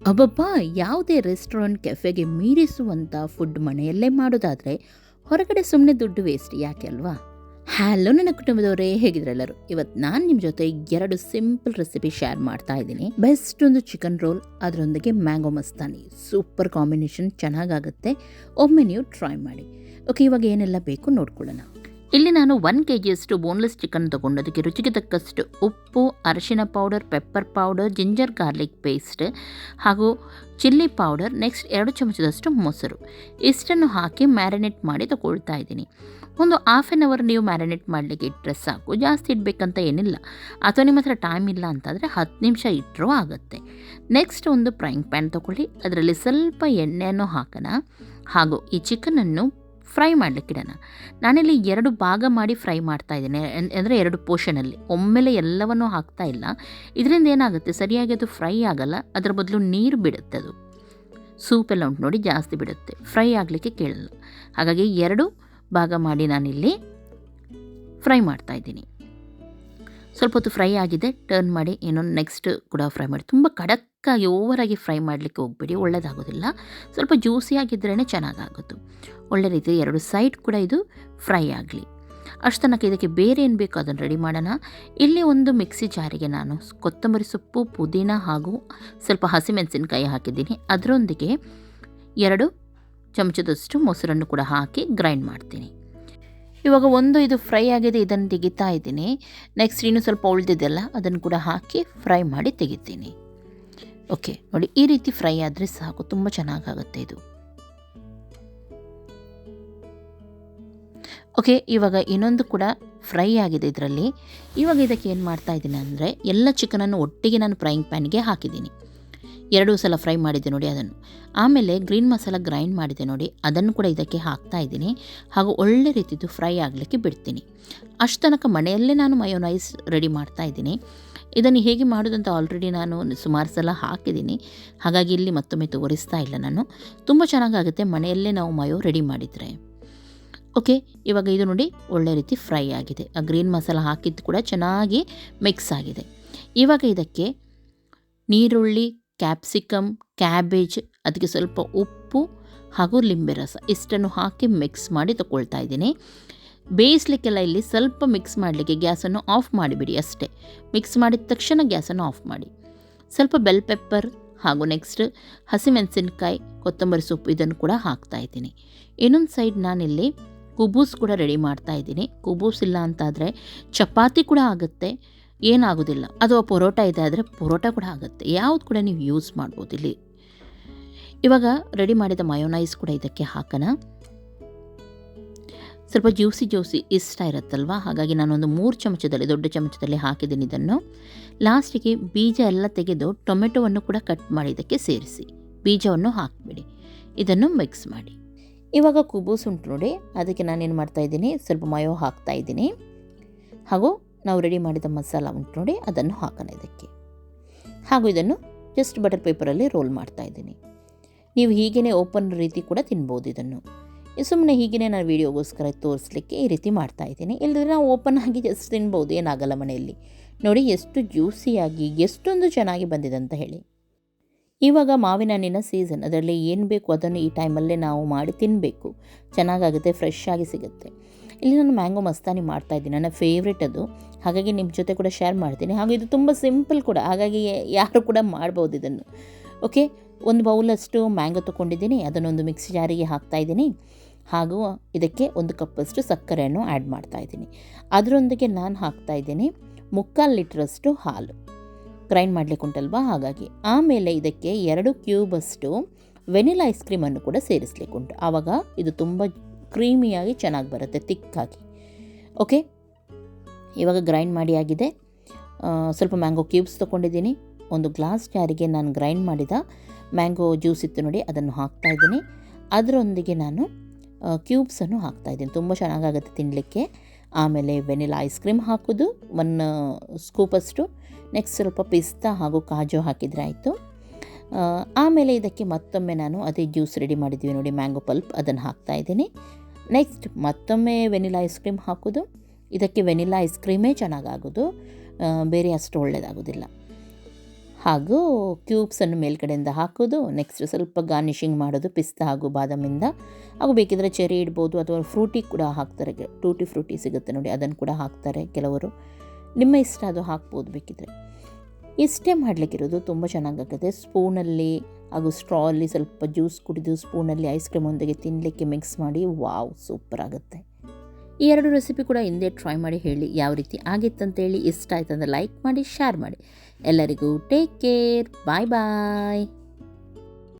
ಅಬ್ಬಬ್ಬ, ಯಾವುದೇ restaurant ಕೆಫೆಗೆ ಮೀರಿಸುವಂಥ food ಮನೆಯಲ್ಲೇ ಮಾಡೋದಾದರೆ ಹೊರಗಡೆ ಸುಮ್ಮನೆ ದುಡ್ಡು ವೇಸ್ಟ್ ಯಾಕೆ ಅಲ್ವಾ? ಹಲೋ ನನ್ನ ಕುಟುಂಬದವರೇ ಹೇಗಿದ್ರೆಲ್ಲರೂ ಇವತ್ತು ನಾನು ನಿಮ್ಮ ಜೊತೆ ಎರಡು ಸಿಂಪಲ್ ರೆಸಿಪಿ ಶೇರ್ ಮಾಡ್ತಾ ಇದ್ದೀನಿ. ಬೆಸ್ಟ್ ಒಂದು ಚಿಕನ್ ರೋಲ್ ಅದರೊಂದಿಗೆ ಮ್ಯಾಂಗೋ ಮಸ್ತಾನಿ ಸೂಪರ್ ಕಾಂಬಿನೇಷನ್ ಚೆನ್ನಾಗಾಗುತ್ತೆ. ಒಮ್ಮೆ ನೀವು ಟ್ರೈ ಮಾಡಿ. ಓಕೆ ಇವಾಗ ಏನೆಲ್ಲ ಬೇಕು ನೋಡ್ಕೊಳ್ಳೋಣ. ಇಲ್ಲಿ ನಾನು ಒನ್ ಕೆ ಜಿಯಷ್ಟು ಬೋನ್ಲೆಸ್ ಚಿಕನ್ ತಗೊಂಡು ಅದಕ್ಕೆ ರುಚಿಗೆ ತಕ್ಕಷ್ಟು ಉಪ್ಪು, ಅರಿಶಿನ powder pepper powder ginger garlic paste ಹಾಗೂ ಚಿಲ್ಲಿ ಪೌಡರ್ ನೆಕ್ಸ್ಟ್ ಎರಡು ಚಮಚದಷ್ಟು ಮೊಸರು. ಇಷ್ಟನ್ನು ಹಾಕಿ ಮ್ಯಾರಿನೇಟ್ ಮಾಡಿ ತಗೊಳ್ತಾ ಇದ್ದೀನಿ. ಒಂದು ಹಾಫ್ ಆನ್ ಅವರ್ ನೀವು ಮ್ಯಾರಿನೇಟ್ ಮಾಡಲಿಕ್ಕೆ ಇಟ್ಟರೆ ಸಾಕು. ಜಾಸ್ತಿ ಇಡಬೇಕಂತ ಏನಿಲ್ಲ. ಅಥವಾ ನಿಮ್ಮ ಹತ್ರ ಟೈಮ್ ಇಲ್ಲ ಅಂತಂದರೆ ಹತ್ತು ನಿಮಿಷ ಇಟ್ಟರೂ ಆಗುತ್ತೆ. ನೆಕ್ಸ್ಟ್ ಒಂದು ಫ್ರೈಂಗ್ ಪ್ಯಾನ್ ತೊಗೊಳ್ಳಿ. ಅದರಲ್ಲಿ ಸ್ವಲ್ಪ ಎಣ್ಣೆಯನ್ನು ಹಾಕೋಣ. ಹಾಗೂ ಈ ಚಿಕನನ್ನು ಫ್ರೈ ಮಾಡಲಿಕ್ಕೆ ಇಡೋಣ. ನಾನಿಲ್ಲಿ ಎರಡು ಭಾಗ ಮಾಡಿ ಫ್ರೈ ಮಾಡ್ತಾ ಇದ್ದೀನಿ. ಅಂದರೆ ಎರಡು ಪೋರ್ಷನಲ್ಲಿ. ಒಮ್ಮೆಲೆ ಎಲ್ಲವನ್ನೂ ಹಾಕ್ತಾ ಇಲ್ಲ. ಇದರಿಂದ ಏನಾಗುತ್ತೆ? ಸರಿಯಾಗಿ ಅದು ಫ್ರೈ ಆಗಲ್ಲ. ಅದರ ಬದಲು ನೀರು ಬಿಡುತ್ತೆ ಅದು. ಸೂಪ್ ಎಲ್ಲ ಉಂಟು ನೋಡಿ, ಜಾಸ್ತಿ ಬಿಡುತ್ತೆ. ಫ್ರೈ ಆಗಲಿಕ್ಕೆ ಕೇಳಲ್ಲ. ಹಾಗಾಗಿ ಎರಡು ಭಾಗ ಮಾಡಿ ನಾನಿಲ್ಲಿ ಫ್ರೈ ಮಾಡ್ತಾ ಇದ್ದೀನಿ. ಸ್ವಲ್ಪ ಹೊತ್ತು ಫ್ರೈ ಆಗಿದೆ ಟರ್ನ್ ಮಾಡಿ ಏನೋ ನೆಕ್ಸ್ಟ್ ಕೂಡ ಫ್ರೈ ಮಾಡಿ. ತುಂಬ ಖಡಕ್ಕಾಗಿ ಓವರಾಗಿ ಫ್ರೈ ಮಾಡಲಿಕ್ಕೆ ಹೋಗ್ಬೇಡಿ ಒಳ್ಳೆಯದಾಗೋದಿಲ್ಲ ಸ್ವಲ್ಪ ಜ್ಯೂಸಿಯಾಗಿದ್ರೇ ಚೆನ್ನಾಗಾಗುತ್ತೆ. ಒಳ್ಳೆ ರೀತಿ ಎರಡು ಸೈಡ್ ಕೂಡ ಇದು ಫ್ರೈ ಆಗಲಿ. ಅಷ್ಟು ತನಕ ಇದಕ್ಕೆ ಬೇರೆ ಏನು ಬೇಕೋ ಅದನ್ನು ರೆಡಿ ಮಾಡೋಣ. ಇಲ್ಲಿ ಒಂದು ಮಿಕ್ಸಿ ಜಾರಿಗೆ ನಾನು ಕೊತ್ತಂಬರಿ ಸೊಪ್ಪು, ಪುದೀನ ಹಾಗೂ ಸ್ವಲ್ಪ ಹಸಿಮೆಣಸಿನಕಾಯಿ ಹಾಕಿದ್ದೀನಿ. ಅದರೊಂದಿಗೆ ಎರಡು ಚಮಚದಷ್ಟು ಮೊಸರನ್ನು ಕೂಡ ಹಾಕಿ ಗ್ರೈಂಡ್ ಮಾಡ್ತೀನಿ. ಇವಾಗ ಒಂದು ಇದು ಫ್ರೈ ಆಗಿದೆ, ಇದನ್ನು ತೆಗಿತಾ ಇದ್ದೀನಿ. ನೆಕ್ಸ್ಟ್ ಇನ್ನೂ ಸ್ವಲ್ಪ ಉಳಿದಿದೆಲ್ಲ ಅದನ್ನು ಕೂಡ ಹಾಕಿ ಫ್ರೈ ಮಾಡಿ ತೆಗಿತೀನಿ. ಓಕೆ ನೋಡಿ, ಈ ರೀತಿ ಫ್ರೈ ಆದರೆ ಸಾಕು, ತುಂಬ ಚೆನ್ನಾಗಾಗುತ್ತೆ ಇದು. ಓಕೆ ಇವಾಗ ಇನ್ನೊಂದು ಕೂಡ ಫ್ರೈ ಆಗಿದೆ ಇದರಲ್ಲಿ. ಇವಾಗ ಇದಕ್ಕೆ ಏನು ಮಾಡ್ತಾ ಇದ್ದೀನಿ ಅಂದರೆ, ಎಲ್ಲ ಚಿಕನನ್ನು ಒಟ್ಟಿಗೆ ನಾನು ಫ್ರೈಯಿಂಗ್ ಪ್ಯಾನ್ಗೆ ಹಾಕಿದ್ದೀನಿ. ಎರಡೂ ಸಲ ಫ್ರೈ ಮಾಡಿದ್ದೆ ನೋಡಿ ಅದನ್ನು. ಆಮೇಲೆ ಗ್ರೀನ್ ಮಸಾಲ ಗ್ರೈಂಡ್ ಮಾಡಿದೆ ನೋಡಿ, ಅದನ್ನು ಕೂಡ ಇದಕ್ಕೆ ಹಾಕ್ತಾ ಇದ್ದೀನಿ. ಹಾಗೂ ಒಳ್ಳೆ ರೀತಿದು ಫ್ರೈ ಆಗಲಿಕ್ಕೆ ಬಿಡ್ತೀನಿ. ಅಷ್ಟು ತನಕ ಮನೆಯಲ್ಲೇ ನಾನು ಮಯೋನೈಸ್ ರೆಡಿ ಮಾಡ್ತಾ ಇದ್ದೀನಿ. ಇದನ್ನು ಹೇಗೆ ಮಾಡೋದಂತ ಆಲ್ರೆಡಿ ನಾನು ಸುಮಾರು ಸಲ ಹಾಕಿದ್ದೀನಿ. ಹಾಗಾಗಿ ಇಲ್ಲಿ ಮತ್ತೊಮ್ಮೆ ತೋರಿಸ್ತಾ ಇಲ್ಲ ನಾನು. ತುಂಬ ಚೆನ್ನಾಗಾಗುತ್ತೆ ಮನೆಯಲ್ಲೇ ನಾವು ಮಯೋ ರೆಡಿ ಮಾಡಿದರೆ. ಓಕೆ, ಇವಾಗ ಇದು ನೋಡಿ ಒಳ್ಳೆ ರೀತಿ ಫ್ರೈ ಆಗಿದೆ. ಆ ಗ್ರೀನ್ ಮಸಾಲ ಹಾಕಿದ್ದು ಕೂಡ ಚೆನ್ನಾಗಿ ಮಿಕ್ಸ್ ಆಗಿದೆ. ಇವಾಗ ಇದಕ್ಕೆ ನೀರುಳ್ಳಿ ಕ್ಯಾಪ್ಸಿಕಮ್ ಕ್ಯಾಬೇಜ್ ಅದಕ್ಕೆ ಸ್ವಲ್ಪ ಉಪ್ಪು ಹಾಗೂ ಲಿಂಬೆ ರಸ ಇಷ್ಟನ್ನು ಹಾಕಿ ಮಿಕ್ಸ್ ಮಾಡಿ ತಗೊಳ್ತಾ ಇದ್ದೀನಿ. ಬೇಯಿಸ್ಲಿಕ್ಕೆಲ್ಲ ಇಲ್ಲಿ ಸ್ವಲ್ಪ ಮಿಕ್ಸ್ ಮಾಡಲಿಕ್ಕೆ ಗ್ಯಾಸನ್ನು ಆಫ್ ಮಾಡಿಬಿಡಿ ಅಷ್ಟೇ. ಮಿಕ್ಸ್ ಮಾಡಿದ ತಕ್ಷಣ ಗ್ಯಾಸನ್ನು ಆಫ್ ಮಾಡಿ. ಸ್ವಲ್ಪ ಬೆಲ್ ಪೆಪ್ಪರ್ ಹಾಗೂ ನೆಕ್ಸ್ಟ್ ಹಸಿಮೆಣಸಿನ್ಕಾಯಿ, ಕೊತ್ತಂಬರಿ ಸೊಪ್ಪು ಇದನ್ನು ಕೂಡ ಹಾಕ್ತಾ ಇದ್ದೀನಿ. ಇನ್ನೊಂದು ಸೈಡ್ ನಾನಿಲ್ಲಿ ಕುಬೂಸ್ ಕೂಡ ರೆಡಿ ಮಾಡ್ತಾ ಇದ್ದೀನಿ. ಕುಬೂಸ್ ಇಲ್ಲ ಅಂತಾದರೆ ಚಪಾತಿ ಕೂಡ ಆಗುತ್ತೆ. ಏನಾಗೋದಿಲ್ಲ. ಅಥವಾ ಪರೋಟ ಇದೆ ಆದರೆ ಪರೋಟ ಕೂಡ ಆಗುತ್ತೆ. ಯಾವುದು ಕೂಡ ನೀವು ಯೂಸ್ ಮಾಡ್ಬೋದು ಇಲ್ಲಿ. ಇವಾಗ ರೆಡಿ ಮಾಡಿದ ಮಯೋನೈಸ್ ಕೂಡ ಇದಕ್ಕೆ ಹಾಕೋಣ. ಸ್ವಲ್ಪ ಜ್ಯೂಸಿ ಜ್ಯೂಸಿ ಇಷ್ಟ ಇರುತ್ತಲ್ವ? ಹಾಗಾಗಿ ನಾನೊಂದು ಮೂರು ಚಮಚದಲ್ಲಿ, ದೊಡ್ಡ ಚಮಚದಲ್ಲಿ ಹಾಕಿದ್ದೀನಿ ಇದನ್ನು. ಲಾಸ್ಟಿಗೆ ಬೀಜ ಎಲ್ಲ ತೆಗೆದು ಟೊಮೆಟೊವನ್ನು ಕೂಡ ಕಟ್ ಮಾಡಿ ಇದಕ್ಕೆ ಸೇರಿಸಿ. ಬೀಜವನ್ನು ಹಾಕಿಬಿಡಿ. ಇದನ್ನು ಮಿಕ್ಸ್ ಮಾಡಿ. ಇವಾಗ ಕುಬೂಸುಂಟು ನೋಡಿ. ಅದಕ್ಕೆ ನಾನೇನು ಮಾಡ್ತಾಯಿದ್ದೀನಿ ಸ್ವಲ್ಪ ಮಯೋ ಹಾಕ್ತಾ ಇದ್ದೀನಿ. ಹಾಗೂ ನಾವು ರೆಡಿ ಮಾಡಿದ ಮಸಾಲ ಉಂಟು ನೋಡಿ, ಅದನ್ನು ಹಾಕೋಣ ಇದಕ್ಕೆ. ಹಾಗೂ ಇದನ್ನು ಜಸ್ಟ್ ಬಟರ್ ಪೇಪರಲ್ಲಿ ರೋಲ್ ಮಾಡ್ತಾ ಇದ್ದೀನಿ. ನೀವು ಹೀಗೇ ಓಪನ್ ರೀತಿ ಕೂಡ ತಿನ್ಬೋದು ಇದನ್ನು. ಸುಮ್ಮನೆ ಹೀಗೇ ನಾನು ವೀಡಿಯೋಗೋಸ್ಕರ ತೋರಿಸ್ಲಿಕ್ಕೆ ಈ ರೀತಿ ಮಾಡ್ತಾ ಇದ್ದೀನಿ. ಇಲ್ಲದ್ರೆ ನಾವು ಓಪನ್ ಆಗಿ ಜಸ್ಟ್ ತಿನ್ಬೋದು, ಏನಾಗಲ್ಲ ಮನೆಯಲ್ಲಿ. ನೋಡಿ, ಎಷ್ಟು ಜ್ಯೂಸಿಯಾಗಿ ಎಷ್ಟೊಂದು ಚೆನ್ನಾಗಿ ಬಂದಿದೆ ಅಂತ ಹೇಳಿ. ಇವಾಗ ಮಾವಿನ ಹಣ್ಣಿನ ಸೀಸನ್ ಅದರಲ್ಲಿ ಏನು ಬೇಕು ಅದನ್ನು ಈ ಟೈಮಲ್ಲೇ ನಾವು ಮಾಡಿ ತಿನ್ನಬೇಕು ಚೆನ್ನಾಗಾಗುತ್ತೆ ಫ್ರೆಶ್ ಆಗಿ ಸಿಗುತ್ತೆ. ಇಲ್ಲಿ ನಾನು ಮ್ಯಾಂಗೋ ಮಸ್ತಾನಿ ಮಾಡ್ತಾ ಇದ್ದೀನಿ. ನನ್ನ ಫೇವ್ರೆಟ್ ಅದು. ಹಾಗಾಗಿ ನಿಮ್ಮ ಜೊತೆ ಕೂಡ ಶೇರ್ ಮಾಡ್ತೀನಿ. ಹಾಗೂ ಇದು ತುಂಬ ಸಿಂಪಲ್ ಕೂಡ. ಹಾಗಾಗಿ ಯಾರು ಕೂಡ ಮಾಡ್ಬೋದು ಇದನ್ನು. ಓಕೆ ಒಂದು ಬೌಲಷ್ಟು ಮ್ಯಾಂಗೋ ತೊಗೊಂಡಿದ್ದೀನಿ. ಅದನ್ನೊಂದು ಮಿಕ್ಸಿ ಜಾರಿಗೆ ಹಾಕ್ತಾ ಇದ್ದೀನಿ. ಹಾಗೂ ಇದಕ್ಕೆ ಒಂದು ಕಪ್ಪಷ್ಟು ಸಕ್ಕರೆಯನ್ನು ಆ್ಯಡ್ ಮಾಡ್ತಾ ಇದ್ದೀನಿ. ಅದರೊಂದಿಗೆ ನಾನು ಹಾಕ್ತಾ ಇದ್ದೀನಿ ಮುಕ್ಕಾಲು ಲೀಟ್ರಷ್ಟು ಹಾಲು. ಗ್ರೈಂಡ್ ಮಾಡಲಿಕ್ಕೆ ಉಂಟಲ್ವಾ? ಹಾಗಾಗಿ. ಆಮೇಲೆ ಇದಕ್ಕೆ ಎರಡು ಕ್ಯೂಬಷ್ಟು ವೆನಿಲಾ ಐಸ್ ಕ್ರೀಮನ್ನು ಕೂಡ ಸೇರಿಸ್ಲಿಕ್ಕೆ ಉಂಟು. ಆವಾಗ ಇದು ತುಂಬ ಕ್ರೀಮಿಯಾಗಿ ಚೆನ್ನಾಗಿ ಬರುತ್ತೆ, ತಿಕ್ಕಾಗಿ. ಓಕೆ ಇವಾಗ ಗ್ರೈಂಡ್ ಮಾಡಿ ಆಗಿದೆ. ಸ್ವಲ್ಪ ಮ್ಯಾಂಗೋ ಕ್ಯೂಬ್ಸ್ ತೊಗೊಂಡಿದ್ದೀನಿ. ಒಂದು ಗ್ಲಾಸ್ ಜಾರಿಗೆ ನಾನು ಗ್ರೈಂಡ್ ಮಾಡಿದ ಮ್ಯಾಂಗೋ ಜ್ಯೂಸ್ ಇತ್ತು ನೋಡಿ, ಅದನ್ನು ಹಾಕ್ತಾ ಇದ್ದೀನಿ. ಅದರೊಂದಿಗೆ ನಾನು ಕ್ಯೂಬ್ಸನ್ನು ಹಾಕ್ತಾಯಿದ್ದೀನಿ ತುಂಬ ಚೆನ್ನಾಗಾಗುತ್ತೆ ತಿನ್ನಲಿಕ್ಕೆ ಆಮೇಲೆ ವೆನಿಲಾ ಐಸ್ ಕ್ರೀಮ್ ಹಾಕೋದು. ಒನ್ ಸ್ಕೂಪಷ್ಟು ನೆಕ್ಸ್ಟ್ ಸ್ವಲ್ಪ ಪಿಸ್ತಾ ಹಾಗೂ ಕಾಜು ಹಾಕಿದರೆ ಆಯಿತು. ಆಮೇಲೆ ಇದಕ್ಕೆ ಮತ್ತೊಮ್ಮೆ ನಾನು ಅದೇ ಜ್ಯೂಸ್ ರೆಡಿ ಮಾಡಿದ್ದೀವಿ ನೋಡಿ ಮ್ಯಾಂಗೋ ಪಲ್ಪ್ ಅದನ್ನು ಹಾಕ್ತಾ ಇದ್ದೀನಿ. ನೆಕ್ಸ್ಟ್ ಮತ್ತೊಮ್ಮೆ ವೆನಿಲಾ ಐಸ್ ಕ್ರೀಮ್ ಹಾಕೋದು. ಇದಕ್ಕೆ ವೆನಿಲಾ ಐಸ್ ಕ್ರೀಮೇ ಚೆನ್ನಾಗಾಗೋದು. ಬೇರೆ ಅಷ್ಟು ಒಳ್ಳೆಯದಾಗೋದಿಲ್ಲ ಹಾಗೂ ಕ್ಯೂಬ್ಸನ್ನು ಮೇಲ್ಗಡೆಯಿಂದ ಹಾಕೋದು. ನೆಕ್ಸ್ಟ್ ಸ್ವಲ್ಪ ಗಾರ್ನಿಷಿಂಗ್ ಮಾಡೋದು, ಪಿಸ್ತಾ ಹಾಗೂ ಬಾದಾಮಿಂದ. ಹಾಗೂ ಬೇಕಿದ್ರೆ ಚೆರಿ ಇಡ್ಬೋದು, ಅಥವಾ ಫ್ರೂಟಿ ಕೂಡ ಹಾಕ್ತಾರೆ. ಟೂಟಿ ಫ್ರೂಟಿ ಸಿಗುತ್ತೆ ನೋಡಿ, ಅದನ್ನು ಕೂಡ ಹಾಕ್ತಾರೆ ಕೆಲವರು. ನಿಮ್ಮ ಇಷ್ಟ ಅದು ಹಾಕ್ಬೋದು ಬೇಕಿದ್ರೆ. ಇಷ್ಟೇ ಮಾಡಲಿಕ್ಕಿರೋದು ತುಂಬ ಚೆನ್ನಾಗಾಗುತ್ತೆ ಸ್ಪೂನಲ್ಲಿ ಹಾಗೂ ಸ್ಟ್ರಾಲ್ಲಿ ಸ್ವಲ್ಪ ಜ್ಯೂಸ್ ಕುಡಿದು ಸ್ಪೂನಲ್ಲಿ ಐಸ್ ಕ್ರೀಮೊಂದಿಗೆ ತಿನ್ನಲಿಕ್ಕೆ ಮಿಕ್ಸ್ ಮಾಡಿ ವಾವ್, ಸೂಪರ್ ಆಗುತ್ತೆ. ಈ ಎರಡು ರೆಸಿಪಿ ಕೂಡ ಹಿಂದೆ ಟ್ರೈ ಮಾಡಿ ಹೇಳಿ ಯಾವ ರೀತಿ ಆಗಿತ್ತಂತೇಳಿ ಇಷ್ಟ ಆಯ್ತಂದ್ರೆ ಲೈಕ್ ಮಾಡಿ, ಶೇರ್ ಮಾಡಿ. ಎಲ್ಲರಿಗೂ ಟೇಕ್ ಕೇರ್, ಬಾಯ್ ಬಾಯ್.